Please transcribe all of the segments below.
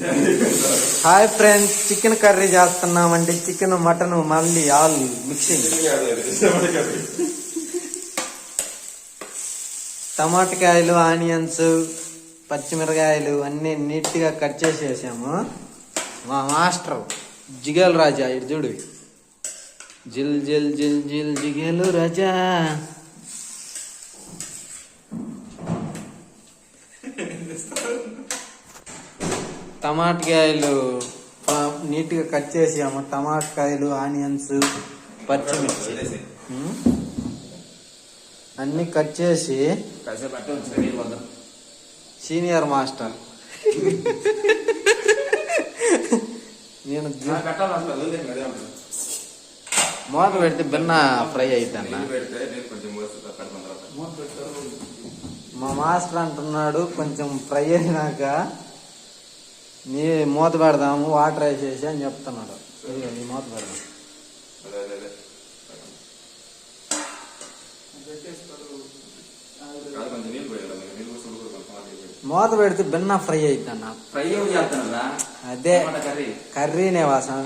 Hi friends chicken curry చేస్తున్నామండి. Chicken mutton మళ్ళీ all mixing. టమాటకాయలు ఆనియన్స్ పచ్చిమిరకాయలు అన్ని నీట్గా కట్ చేసేసాము. మా మాస్టర్ జిగేల్ రాజా ఇటు చూడు. జిల్ జిల్ జిల్ జిల్ జిగేలు రాజా. టమాటకాయలు నీట్గా కట్ చేసాము టమాటకాయలు ఆనియన్స్ పచ్చిమిర్చి. అన్ని కట్ చేసి సీనియర్ మాస్టర్. నేను మూత పెడితే బిన్న ఫ్రై తర్వాత. మా మాస్టర్ అంటున్నాడు కొంచెం ఫ్రై అయినాక నీ మూత పెడదాము వాటర్ వేసేసి అని చెప్తున్నాడు. ఇదిగో నీ మూత పెడదాం. మూత పెడితే బిన్న ఫ్రై అయిద్దన్న ఫ్రై ఏం చేస్తానరా అదే కర్రీనే వాసన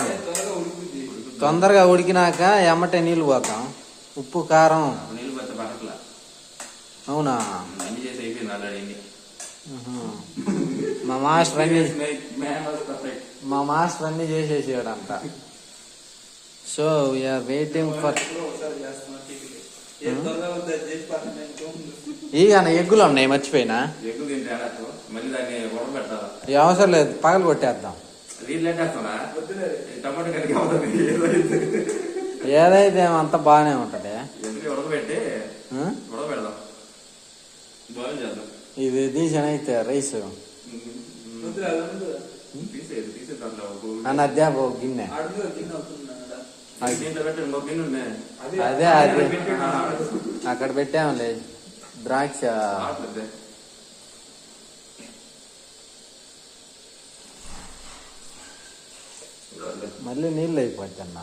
తొందరగా ఉడికినాక ఎమ్మటే నీళ్ళు పోతాం. ఉప్పు కారం. అవునా? మా మాస్టర్ అన్ని మా మాస్టర్ అన్ని చేసేసాడంట. So we are waiting for అన్న ఎగ్గులు ఉన్నాయి మర్చిపోయినా? ఈ అవసరం లేదు పగలు కొట్టేద్దాం. ఏదైతే అంత బాగానే ఉంటది. చేద్దాం. ఇది తీసానైతే రైస్. తీసేది తీసేది దాంట్లో ఒక అన్న అధ్యాప గిన్నె అది అదే. అక్కడ పెట్టాములే. ద్రాక్ష. మళ్ళీ నీళ్ళు అయిపోద్ది అన్న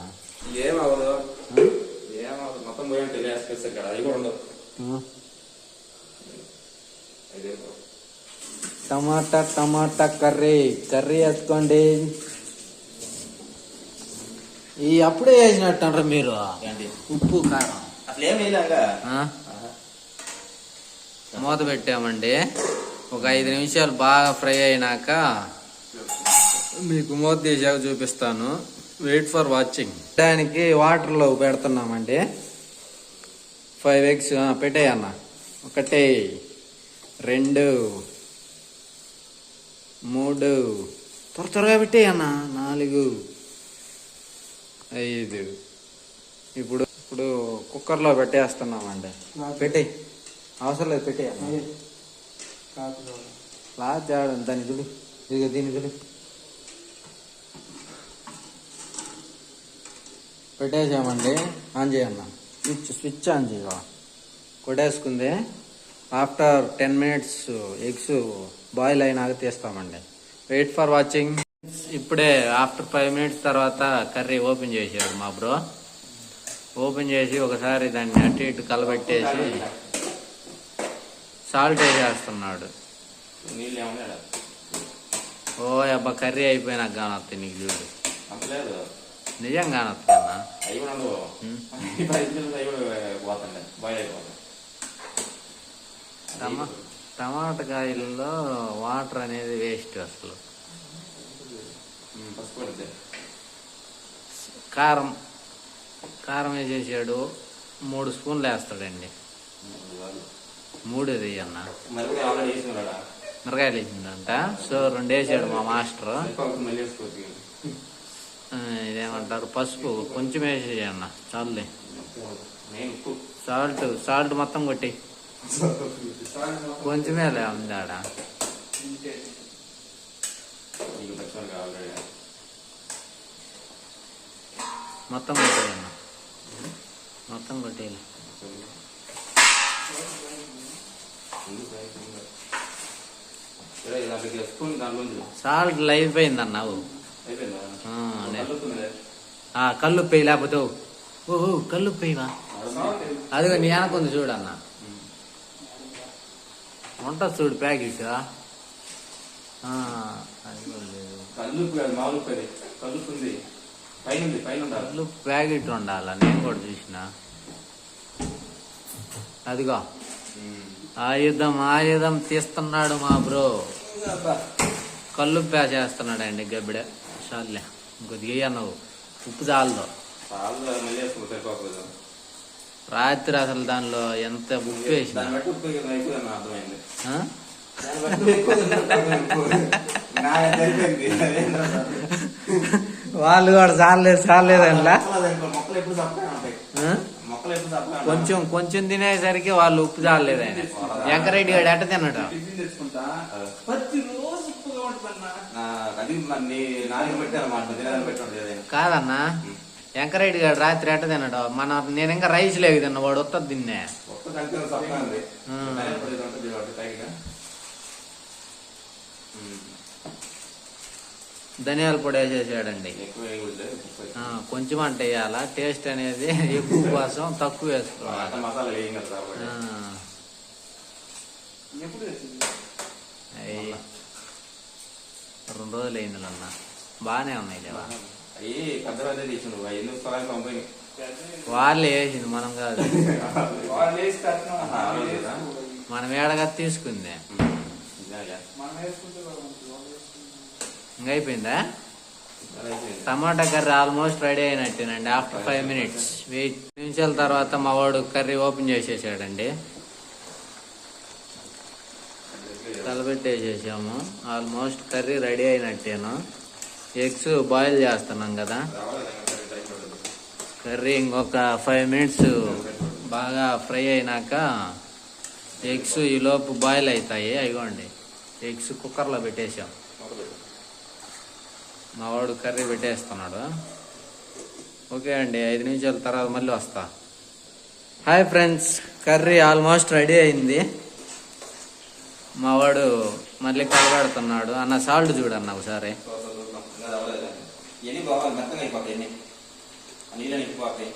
ఏం అవ్వదు ఏం అవ్వదు మొత్తం పోయి ఇక్కడ అది కూడా? అదే టమాటా టమాటా కర్రీ కర్రీ వేసుకోండి. ఈ అప్పుడే వేసినట్టు మీరు? ఉప్పు కారం? మూత పెట్టామండి. ఒక ఐదు నిమిషాలు బాగా ఫ్రై అయినాక మీకు మూత తీసాక చూపిస్తాను. వెయిట్ ఫర్ వాచింగ్ దానికి వాటర్లో పెడుతున్నామండి. ఫైవ్ ఎగ్స్ పెట్టేయి అన్న. ఒకటి రెండు మూడు. త్వర త్వరగా పెట్టేయి అన్న. నాలుగు. ఐదు. ఇప్పుడు ఇప్పుడు కుక్కర్లో పెట్టేస్తున్నామండి. పెట్టేయి. అవసరం లేదు పెట్టేయి అన్న. లాస్ట్ తేడా దాని చూడు. ఇదిగో దీని చూడు. పెట్టేసామండి ఆన్ చేయన్న స్విచ్ స్విచ్ ఆన్ చేయ. కొట్టేసుకుంది. After ten minutes eggs boil అయినాక తీస్తామండి. వెయిట్ ఫర్ వాచింగ్ ఇప్పుడే ఆఫ్టర్ ఫైవ్ మినిట్స్ తర్వాత కర్రీ ఓపెన్ చేసాడు మా బ్రో ఓపెన్ చేసి ఒకసారి దాన్ని అటు ఇటు కలబెట్టేసి సాల్ట్ వేసేస్తున్నాడు. ఓ అబ్బా కర్రీ అయిపోయినాక కానొస్తాయి నీకు చూడు. నిజం కానొస్తాయి అన్న అవి కూడా ఉండవు ఉం. ఇప్పుడు ఐదు నిమిషాలు అవి కూడా పోతుండే బాయిల్ టమా టమాటకాయల్లో వాటర్ అనేది వేస్ట్ అసలు. కారం కారం వేసేసాడు మూడు స్పూన్లు వేస్తాడండి. మూడు అన్న మిరకాయలు వేసిందంట. సో రెండు వేసాడు మా మాస్టర్. ఇదేమంటారు? పసుపు కొంచెం వేసేయి అన్న చాలులే. నేను ఉప్పు. సాల్ట్ సాల్ట్ మొత్తం కొట్టి. కొంచెమే లే ఉంది ఆడ నీకు తక్కువ ఆల్రెడీ మొత్తం కొట్టేయన్న మొత్తం కొట్టేయాలి. సాల్ట్ లైఫ్ కలుపుతుంది ఆ కళ్ళు పెయ్యి లేకపోతే ఓ. ఓ కళ్ళు పెయ్యవా అదిగో నీ వెనకుంది చూడన్న ఉంటుంది చూడు ప్యాకెట్ ఆ, అది కూడా లేదు కల్లుప్పు కాదు మామూలు ఉప్పు అది కల్లుప్పు ఉంది పైన ఉంది పైన ఉండాలి కళ్ళు ప్యాకెట్ ఉండాల నేను కూడా చూసిన. అదిగో. ఆయుధం ఆయుధం తీస్తున్నాడు మా బ్రో. కళ్ళు ప్యా చేస్తున్నాడు అండి గబ్బిడే. చాలులే. కొద్దిగా నువ్వు. ఉప్పు చాలదు చాలా మళ్ళీ వేసుకుంటే సరిపోతుంది రాత్రి అసలు దానిలో ఎంత ఉప్పు వేసిన అదేంటో వాళ్ళు కూడా చాలేదు సప్పగా ఉంటాయి. కొంచెం కొంచెం తినేసరికి వాళ్ళు ఉప్పు చాలేదు ఆయన. వెంకరెడ్డి గారు ఎట్ట ఏదైనా. కాదన్నా? వెంకరెడ్డి గారు రాత్రి ఎట్ట తిన్నాడు మన నేను ఇంకా రైస్ లేదు తిన్నా వాడు వస్తుంది తిన్నే. ధనియాల పొడి వేసేసాడండి. కొంచెం అంటే వేయాలా? టేస్ట్ అనేది ఎక్కువ కోసం తక్కువ వేసుకోవాలి. రెండు రోజులు అయింది అన్న బాగానే ఉన్నాయి లేవా? అయ్యి పెద్ద పెద్ద తీసుకుండు ఎందుకు స్థలానికి పంపని వాళ్ళే వేసింది మనం కాదు? మనం ఏడగా తీసుకుంది. మనం వేసుకుంటే వాళ్ళు మంచిది. వాళ్ళు వేసుకుంటే ఇంకా అయిపోయిందా? టమాటా కర్రీ ఆల్మోస్ట్ రెడీ అయినట్టేనండి ఆఫ్టర్ ఫైవ్ మినిట్స్. వెయిట్. నిమిషాల తర్వాత మా వాడు కర్రీ ఓపెన్ చేసేసాడండి. తలపెట్టేసేసాము. ఆల్మోస్ట్ కర్రీ రెడీ అయినట్టేను. ఎగ్స్ బాయిల్ చేస్తున్నాం కదా. కర్రీ ఇంకొక ఫైవ్ మినిట్స్ బాగా ఫ్రై అయినాక ఎగ్స్ ఈలోపు బాయిల్ అవుతాయి అయిగోండి. ఎగ్స్ కుక్కర్లో పెట్టేసాం మా వాడు కర్రీ పెట్టేస్తున్నాడు. ఓకే అండి ఐదు నిమిషాల తర్వాత మళ్ళీ వస్తా. Hi friends curry almost ready అయింది. మా వాడు మళ్ళీ కలగడుతున్నాడు. అన్న సాల్ట్ చూడన్న ఒకసారి. బాగా మెత్తగా అయిపోతాయి ఎన్ని నీళ్ళని నింపిపోతాయి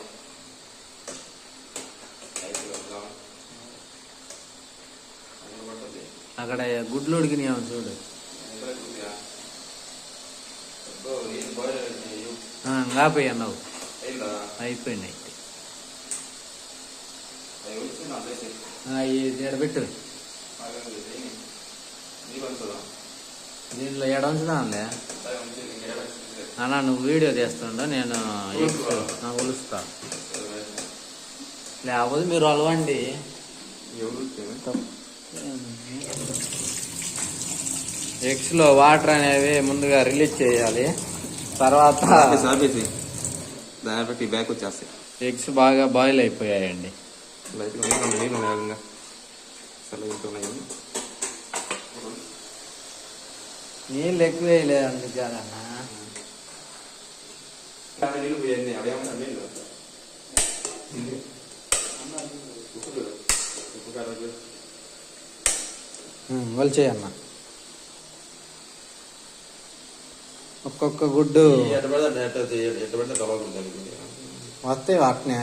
అక్కడ గుడ్లు ఉడికినాయేమో చూడు. ఆ, ఇంకా పోయి అన్నావు. అయిపోయినాయి ఆ, ఇది ఈడ పెట్టు. దీనిలో ఎడంచుదాంలే అన్న నువ్వు వీడియో తీస్తుండ నేను కొలుస్తా లేకపోతే మీరు అలవండి. ఎగ్స్లో వాటర్ అనేవి ముందుగా రిలీజ్ చేయాలి. తర్వాత దాన్ని బ్యాక్ వచ్చేస్తాయి. ఎగ్స్ బాగా బాయిల్ అయిపోయాయండి. నీళ్ళు ఉన్నాయి, నీళ్ళు ఉన్నాయి వేగంగా చల్లగా ఇంకా ఉన్నాయి నీళ్ళు ఎక్కువ వేయలేదు అందుకు కాదన్నా కానీ నీళ్ళు వాళ్ళు చేయన్న ఒక్కొక్క గుడ్డు. ఈ వస్తాయి వాటినే.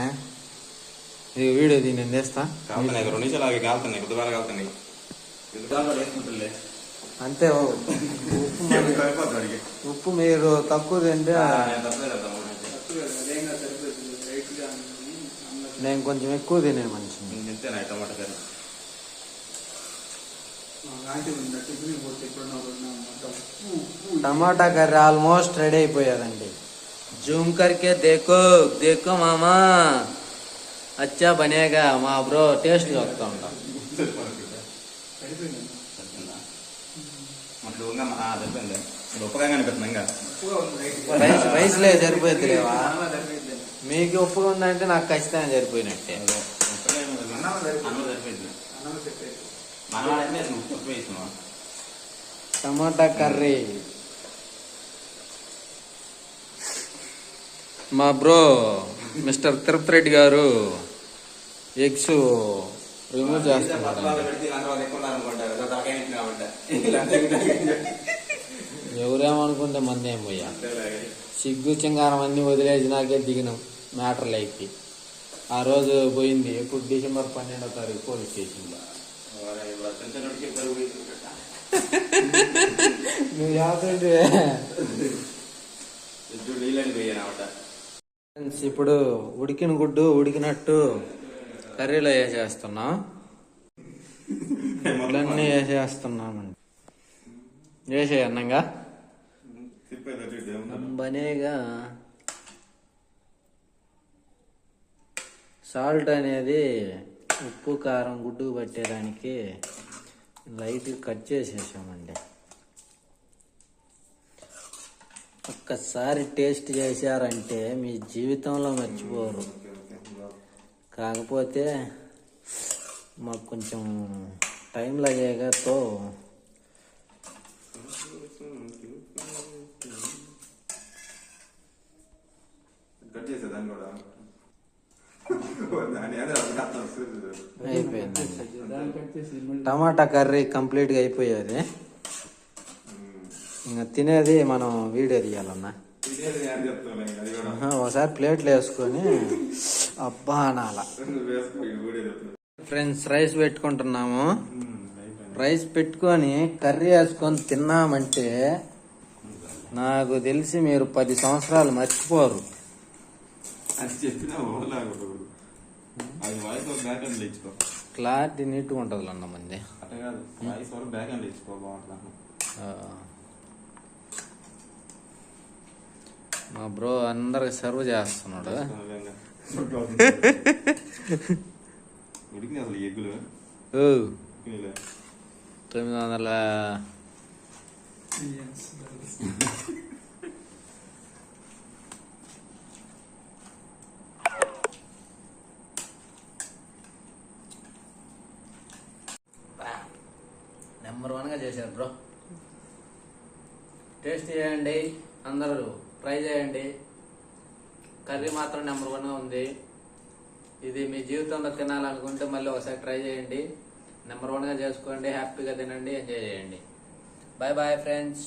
ఇది వీడియో దీన్ని నేను చేస్తా. రెండు నిమిషాలు ఆగి కాలుతున్నాయి కొద్ది కాలుతున్నాయి అంతే ఉప్పు ఉప్పు మీరు తక్కువ తింటే ఆ, నేను తప్పలేదు అర్థం అవునండి. తక్కువ కదా, అదేంగా సరిపోతుంది రైట్గా అని అన్నది. నేను కొంచెం ఎక్కువ తినే మంచిది tomato curry tomato curry almost ready అయిపోయాదండి. Zoom కర్కే దేకో దేకో మామా. అచ్చా బనేగా మా బ్రో టేస్ట్ వస్తూ ఉంటాం. రైస్ రైస్లే సరిపోయింది లేవా మీకు ఉప్పుగా ఉందంటే నాకు ఖచ్చితంగా వేసినావా టమాటా కర్రీ. మా bro mister Tirupati Reddy garu eggs remove చేస్తున్నారు. ఎవరేమనుకుంటే మంది పోయా? సిగ్గు చింగారం అన్ని వదిలేసినాకే దిగినాం మ్యాటర్ లైఫ్కి. ఆ రోజు పోయింది ఎప్పుడు డిసెంబర్ పన్నెండో తారీఖు పోలీస్ స్టేషన్లో. నువ్వు చేస్తుంటే ఇప్పుడు ఉడికిన గుడ్డు ఉడికినట్టు కర్రీలో వేసేస్తున్నాం. గుడ్లన్నీ వేసేస్తున్నామండి. వేసే అన్నంగా. బనేగా సాల్ట్ అనేది ఉప్పు కారం గుడ్డు పట్టేదానికి లైట్ కట్ చేసేసామండి. ఒక్కసారి టేస్ట్ చేశారంటే మీ జీవితంలో మర్చిపోరు. కాకపోతే మాకు కొంచెం టైం లగేగాతో కట్ చేసేదాన్ని కూడా దాని ఏదో ఒక అర్థం వస్తుంది. అయిపోయిందండి దాన్ని మళ్ళీ టమాటా కర్రీ కంప్లీట్గా అయిపోయేది ఇంకా తినేది మనం వీడియో తీయాలన్నా ఒకసారి ప్లేట్లు వేసుకొని అబ్బా అనాల ఫ్రెండ్స్ రైస్ పెట్టుకుంటున్నాము. రైస్ పెట్టుకొని కర్రీ వేసుకొని తిన్నామంటే నాకు తెలిసి మీరు పది సంవత్సరాలు మర్చిపోరు. అది చెప్పినా ఓలాగదు అది వాయిస్ ఒక బ్యాక్ అండ్ ఇచ్చుకో. క్లారిటీ నీట్గా ఉంటుంది అన్న మంది. అట్లా కాదు వాయిస్ వరకు బ్యాక్ అండ్ ఇచ్చుకో బాగుంటుంది ఆ. మా బ్రో అందరికి సర్వ్ చేస్తున్నాడు. ఉడికింది అసలు ఎగ్గులు. ఓ, ఉడికినాయిలే. తొమ్మిది వందల నెంబర్ వన్గా చేశారు బ్రో టేస్ట్ చేయండి అందరూ ట్రై చేయండి. కర్రీ మాత్రం నెంబర్ వన్గా ఉంది. ఇది మీ జీవితంలో తినాలనుకుంటే మళ్ళీ ఒకసారి ట్రై చేయండి. నెంబర్ వన్గా చేసుకోండి హ్యాపీగా తినండి ఎంజాయ్ చేయండి. Bye bye friends